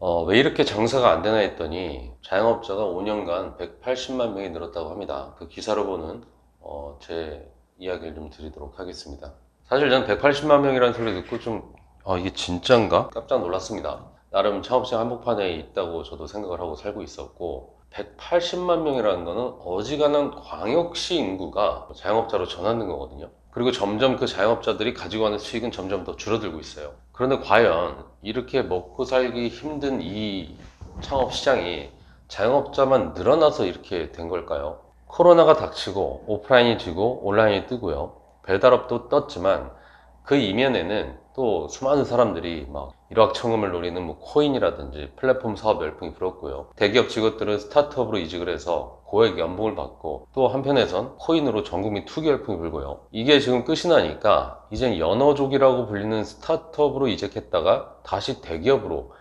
어, 왜 이렇게 장사가 안 되나 했더니 자영업자가 5년간 180만 명이 늘었다고 합니다. 그 기사로 보는 어, 제 이야기를 좀 드리도록 하겠습니다. 사실 저는 180만 명이라는 소리 듣고 좀 아, 이게 진짠가? 깜짝 놀랐습니다. 나름 창업시장 한복판에 있다고 저도 생각을 하고 살고 있었고 180만 명이라는 거는 어지간한 광역시 인구가 자영업자로 전환된 거거든요. 그리고 점점 그 자영업자들이 가지고 가는 수익은 점점 더 줄어들고 있어요. 그런데 과연 이렇게 먹고 살기 힘든 이 창업 시장이 자영업자만 늘어나서 이렇게 된 걸까요? 코로나가 닥치고 오프라인이 지고 온라인이 뜨고요. 배달업도 떴지만 그 이면에는 또 수많은 사람들이 막 일확천금을 노리는 뭐 코인이라든지 플랫폼 사업 열풍이 불었고요. 대기업 직원들은 스타트업으로 이직을 해서 고액 연봉을 받고 또 한편에선 코인으로 전국민 투기 열풍이 불고요. 이게 지금 끝이 나니까 이젠 연어족이라고 불리는 스타트업으로 이직했다가 다시 대기업으로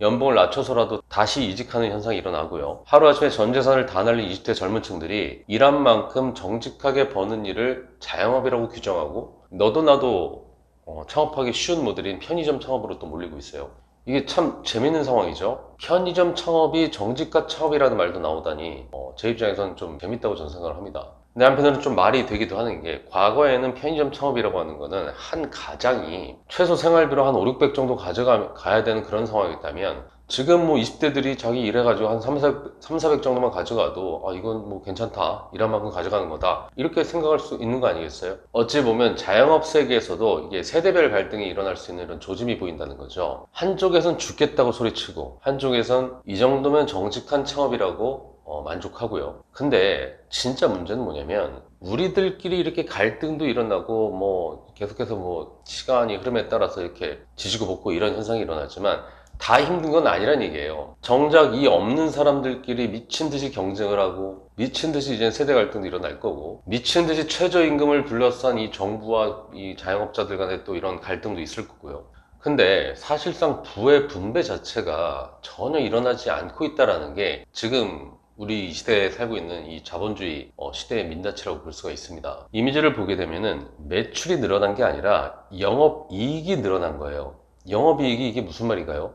연봉을 낮춰서라도 다시 이직하는 현상이 일어나고요. 하루아침에 전 재산을 다 날린 20대 젊은 층들이 일한 만큼 정직하게 버는 일을 자영업이라고 규정하고 너도 나도 어, 창업하기 쉬운 모델인 편의점 창업으로 또 몰리고 있어요. 이게 참 재밌는 상황이죠. 편의점 창업이 정직가 창업이라는 말도 나오다니 어, 제 입장에서는 좀 재밌다고 저는 생각을 합니다. 근데 한편으로는 좀 말이 되기도 하는 게 과거에는 편의점 창업이라고 하는 거는 한 가장이 최소 생활비로 한 5, 600 정도 가져가야 되는 그런 상황이었다면 지금 뭐 20대들이 자기 일해가지고 한 3, 400, 3, 400 정도만 가져가도 아 이건 뭐 괜찮다 이런 만큼 가져가는 거다 이렇게 생각할 수 있는 거 아니겠어요? 어찌 보면 자영업 세계에서도 이게 세대별 갈등이 일어날 수 있는 이런 조짐이 보인다는 거죠 한쪽에선 죽겠다고 소리치고 한쪽에선 이 정도면 정직한 창업이라고 어, 만족하고요. 근데 진짜 문제는 뭐냐면 우리들끼리 이렇게 갈등도 일어나고 뭐 계속해서 뭐 시간이 흐름에 따라서 이렇게 지지고 볶고 이런 현상이 일어나지만 다 힘든 건 아니란 얘기예요. 정작 이 없는 사람들끼리 미친 듯이 경쟁을 하고 미친 듯이 이제 세대 갈등도 일어날 거고 미친 듯이 최저임금을 둘러싼 이 정부와 이 자영업자들 간에 또 이런 갈등도 있을 거고요. 근데 사실상 부의 분배 자체가 전혀 일어나지 않고 있다라는 게 지금 우리 이 시대에 살고 있는 이 자본주의 어, 시대의 민낯이라고 볼 수가 있습니다. 이미지를 보게 되면은 매출이 늘어난 게 아니라 영업 이익이 늘어난 거예요. 영업 이익이 이게 무슨 말인가요?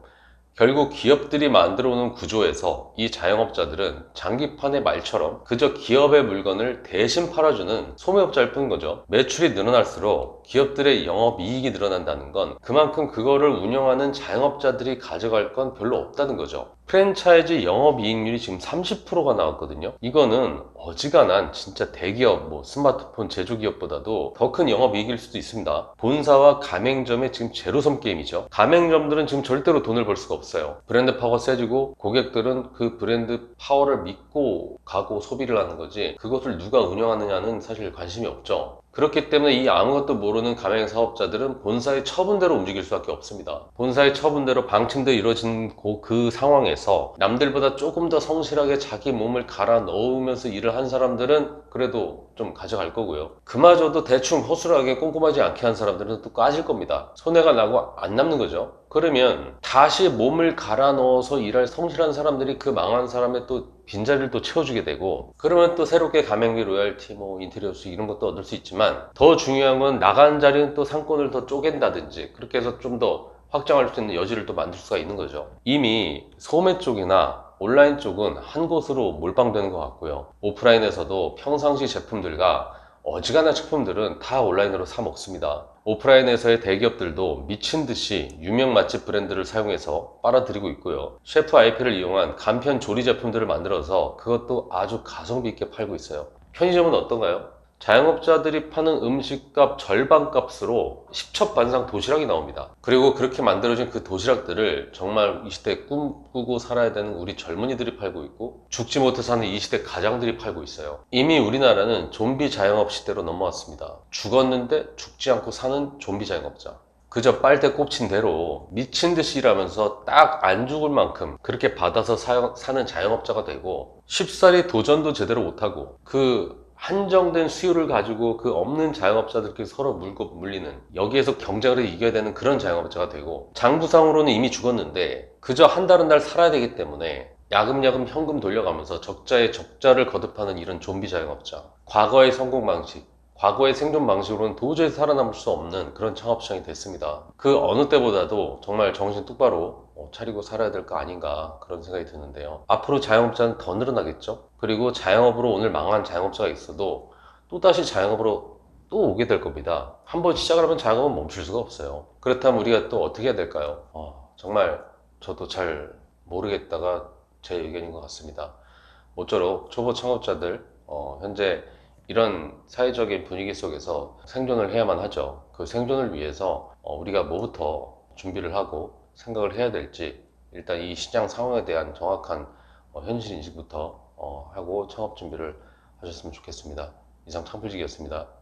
결국 기업들이 만들어 오는 구조에서 이 자영업자들은 장기판의 말처럼 그저 기업의 물건을 대신 팔아주는 소매업자일 뿐인 거죠. 매출이 늘어날수록 기업들의 영업 이익이 늘어난다는 건 그만큼 그거를 운영하는 자영업자들이 가져갈 건 별로 없다는 거죠. 프랜차이즈 영업 이익률이 지금 30%가 나왔거든요. 이거는 어지간한 진짜 대기업, 뭐 스마트폰 제조기업보다도 더 큰 영업 이익일 수도 있습니다. 본사와 가맹점의 지금 제로섬 게임이죠. 가맹점들은 지금 절대로 돈을 벌 수가 없어요. 브랜드 파워가 세지고 고객들은 그 브랜드 파워를 믿고 가고 소비를 하는 거지 그것을 누가 운영하느냐는 사실 관심이 없죠. 그렇기 때문에 이 아무것도 모르는 가맹 사업자들은 본사의 처분대로 움직일 수밖에 없습니다. 본사의 처분대로 방침대로 이루어진 그, 그 상황에서 남들보다 조금 더 성실하게 자기 몸을 갈아 넣으면서 일을 한 사람들은 그래도 좀 가져갈 거고요. 그마저도 대충 허술하게 꼼꼼하지 않게 한 사람들은 또 까질 겁니다. 손해가 나고 안 남는 거죠. 그러면 다시 몸을 갈아 넣어서 일할 성실한 사람들이 그 망한 사람의 또 빈자리를 또 채워주게 되고 그러면 또 새롭게 가맹비 로열티 뭐 인테리어 수익 이런 것도 얻을 수 있지만 더 중요한 건 나간 자리는 또 상권을 더 쪼갠다든지 그렇게 해서 좀더 확장할 수 있는 여지를 또 만들 수가 있는 거죠 이미 소매 쪽이나 온라인 쪽은 한 곳으로 몰빵되는 것 같고요 오프라인에서도 평상시 제품들과 어지간한 제품들은 다 온라인으로 사 먹습니다. 오프라인에서의 대기업들도 미친 듯이 유명 맛집 브랜드를 사용해서 빨아들이고 있고요. 셰프 IP를 이용한 간편 조리 제품들을 만들어서 그것도 아주 가성비 있게 팔고 있어요. 편의점은 어떤가요? 자영업자들이 파는 음식값 절반 값으로 10첩 반상 도시락이 나옵니다. 그리고 그렇게 만들어진 그 도시락들을 정말 이 시대에 꿈꾸고 살아야 되는 우리 젊은이들이 팔고 있고 죽지 못해 사는 이 시대 가장들이 팔고 있어요. 이미 우리나라는 좀비 자영업 시대로 넘어왔습니다. 죽었는데 죽지 않고 사는 좀비 자영업자. 그저 빨대 꼽친 대로 미친 듯이 일하면서 딱 안 죽을 만큼 그렇게 받아서 사는 자영업자가 되고 쉽사리 도전도 제대로 못하고 그 한정된 수요를 가지고 그 없는 자영업자들끼리 서로 물고 물리는 여기에서 경쟁을 이겨야 되는 그런 자영업자가 되고 장부상으로는 이미 죽었는데 그저 한달한달 살아야 되기 때문에 야금야금 현금 돌려가면서 적자에 적자를 거듭하는 이런 좀비 자영업자 과거의 성공 방식 과거의 생존 방식으로는 도저히 살아남을 수 없는 그런 창업 시장이 됐습니다. 그 어느 때보다도 정말 정신 똑바로 어, 차리고 살아야 될 거 아닌가 그런 생각이 드는데요. 앞으로 자영업자는 더 늘어나겠죠? 그리고 자영업으로 오늘 망한 자영업자가 있어도 또다시 자영업으로 또 오게 될 겁니다. 한번 시작을 하면 자영업은 멈출 수가 없어요. 그렇다면 우리가 또 어떻게 해야 될까요? 어, 정말 저도 잘 모르겠다가 제 의견인 것 같습니다. 모쪼록 초보 창업자들 어, 현재 이런 사회적인 분위기 속에서 생존을 해야만 하죠. 그 생존을 위해서 어, 우리가 뭐부터 준비를 하고 생각을 해야 될지 일단 이 시장 상황에 대한 정확한 어, 현실 인식부터 어, 하고 창업 준비를 하셨으면 좋겠습니다. 이상 창풀직이었습니다.